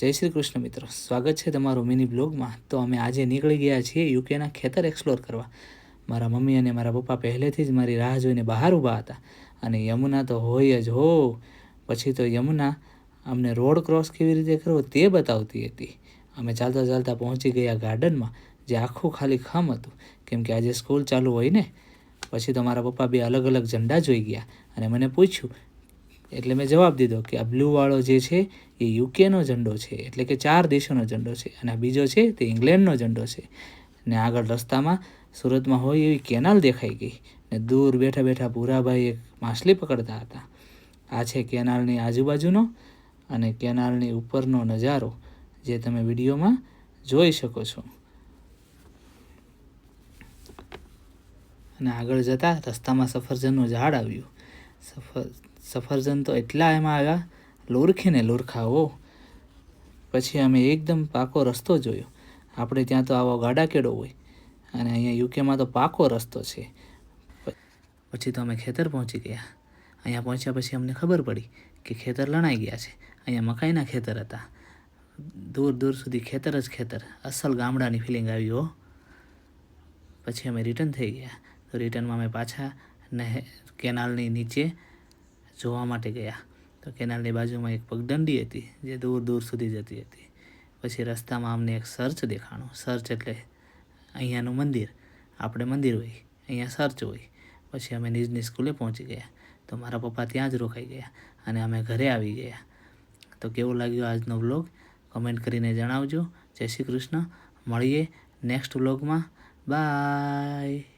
જય શ્રી કૃષ્ણ મિત્રો. સ્વાગત છે તમારું મિની બ્લોગમાં. તો અમે આજે નીકળી ગયા છીએ યુકેના ખેતર એક્સપ્લોર કરવા. મારા મમ્મી અને મારા પપ્પા પહેલેથી જ મારી રાહ જોઈને બહાર ઊભા હતા. અને યમુના તો હોય જ હો. પછી તો યમુના અમને રોડ ક્રોસ કેવી રીતે કરવો તે બતાવતી હતી. અમે ચાલતા ચાલતા પહોંચી ગયા ગાર્ડનમાં, જે આખું ખાલી ખમ હતું. કેમ કે આજે સ્કૂલ ચાલુ હોય ને? પછી તો મારા પપ્પા બે અલગ અલગ ઝંડા જોઈ ગયા અને મને પૂછ્યું એટલે મેં જવાબ દીધો કે આ બ્લુ વાળો જે છે એ યુકેનો ઝંડો છે. એટલે કે ચાર દેશોનો ઝંડો છે અને આ બીજો છે તે ઇંગ્લેન્ડનો ઝંડો છે. ને આગળ રસ્તામાં સુરતમાં હોય એવી કેનાલ દેખાઈ ગઈ ને દૂર બેઠા બેઠા ભૂરાભાઈ એક માછલી પકડતા હતા. આ છે કેનાલની આજુબાજુનો અને કેનાલની ઉપરનો નજારો જે તમે વિડીયોમાં જોઈ શકો છો. અને આગળ જતાં રસ્તામાં સફરજનનું ઝાડ આવ્યું. સફર સફરજન તો એટલા એમાં આવ્યા લોરખે ને લોરખા, હો. પછી અમે એકદમ પાકો રસ્તો જોયો. આપણે ત્યાં તો આવો ગાડા કેડો હોય અને અહીંયા યુકેમાં તો પાકો રસ્તો છે. પછી તો અમે ખેતર પહોંચી ગયા. અહીંયા પહોંચ્યા પછી અમને ખબર પડી કે ખેતર લણાઈ ગયા છે. અહીંયા મકાઈના ખેતર હતા. દૂર દૂર સુધી ખેતર જ ખેતર. અસલ ગામડાની ફિલિંગ આવી, હો. પછી અમે રિટર્ન થઈ ગયા. તો રિટર્નમાં અમે પાછા નહેર કેનાલની નીચે જોવા માટે ગયા. તો કેનાલની બાજુમાં એક પગદંડી હતી, જે દૂર દૂર સુધી જતી હતી. પછી રસ્તામાં અમને એક સર્ચ દેખાણું. સર્ચ એટલે અહીંયાનું મંદિર. આપણે મંદિર હોય, અહીંયા સર્ચ હોય. પછી અમે નિજની સ્કૂલે પહોંચી ગયા. તો મારા પપ્પા ત્યાં જ રોકાઈ ગયા અને અમે ઘરે આવી ગયા. તો કેવું લાગ્યું આજનો વ્લોગ? કમેન્ટ કરીને જણાવજો. જય શ્રી કૃષ્ણ. મળીએ નેક્સ્ટ વ્લોગમાં. બાય.